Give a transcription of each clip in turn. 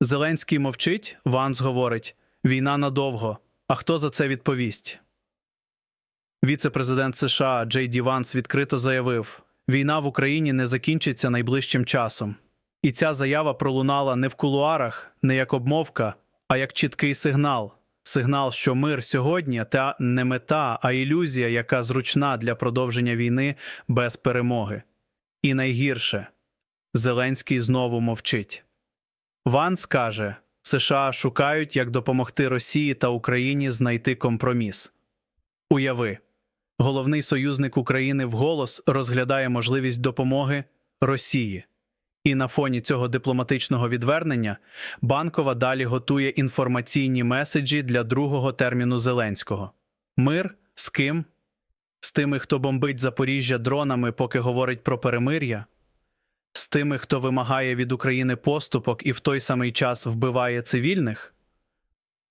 Зеленський мовчить, Ванс говорить: війна надовго. А хто за це відповість? Віце-президент США Джей Ді Ванс відкрито заявив: війна в Україні не закінчиться найближчим часом. І ця заява пролунала не в кулуарах, не як обмовка, а як чіткий сигнал. Сигнал, що мир сьогодні та не мета, а ілюзія, яка зручна для продовження війни без перемоги. І найгірше Зеленський знову мовчить. Ванс каже: США шукають, як допомогти Росії та Україні знайти компроміс. Уяви, головний союзник України вголос розглядає можливість допомоги Росії. І на фоні цього дипломатичного відвернення Банкова далі готує інформаційні меседжі для другого терміну Зеленського. Мир з ким? З тими, хто бомбить Запоріжжя дронами, поки говорить про перемир'я? З тими, хто вимагає від України поступок і в той самий час вбиває цивільних?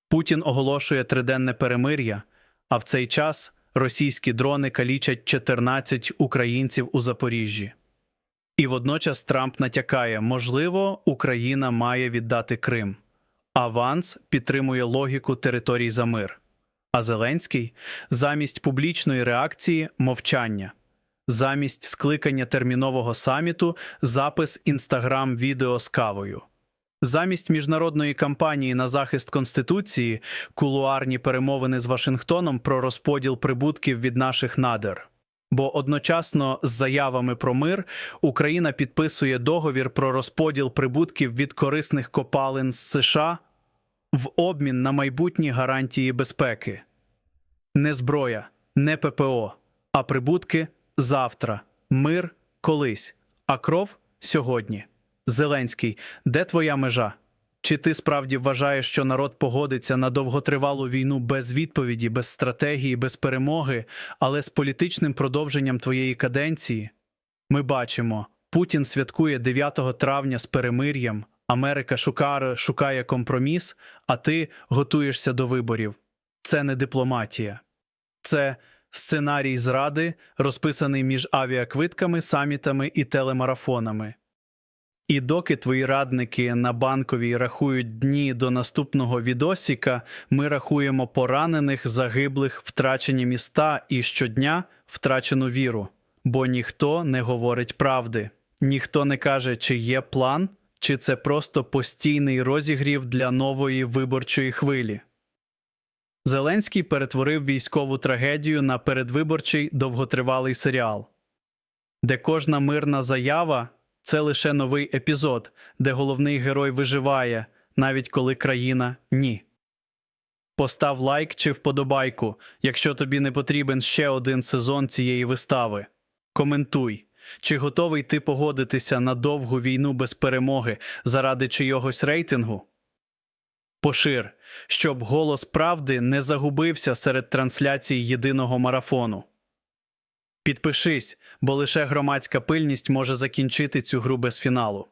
Путін оголошує триденне перемир'я, а в цей час російські дрони калічать 14 українців у Запоріжжі. І водночас Трамп натякає, можливо, Україна має віддати Крим. Аванс підтримує логіку територій за мир. А Зеленський замість публічної реакції мовчання, замість скликання термінового саміту запис інстаграм відео з кавою. Замість міжнародної кампанії на захист Конституції кулуарні перемовини з Вашингтоном про розподіл прибутків від наших надр. Бо одночасно з заявами про мир Україна підписує договір про розподіл прибутків від корисних копалин з США в обмін на майбутні гарантії безпеки. Не зброя, не ППО, а прибутки завтра, мир колись, а кров сьогодні. Зеленський, де твоя межа? Чи ти справді вважаєш, що народ погодиться на довготривалу війну без відповіді, без стратегії, без перемоги, але з політичним продовженням твоєї каденції? Ми бачимо, Путін святкує 9 травня з перемир'ям, Америка шукає, шукає компроміс, а ти готуєшся до виборів. Це не дипломатія. Це сценарій зради, розписаний між авіаквитками, самітами і телемарафонами. І доки твої радники на банковій рахують дні до наступного відосіка, ми рахуємо поранених, загиблих, втрачені міста і щодня втрачену віру. Бо ніхто не говорить правди, ніхто не каже, чи є план, чи це просто постійний розігрів для нової виборчої хвилі. Зеленський перетворив військову трагедію на передвиборчий довготривалий серіал, де кожна мирна заява це лише новий епізод, де головний герой виживає, навіть коли країна ні. Постав лайк чи вподобайку, якщо тобі не потрібен ще один сезон цієї вистави. Коментуй, чи готовий ти погодитися на довгу війну без перемоги заради чийогось рейтингу? Пошир, щоб голос правди не загубився серед трансляцій єдиного марафону. Підпишись, бо лише громадська пильність може закінчити цю гру без фіналу.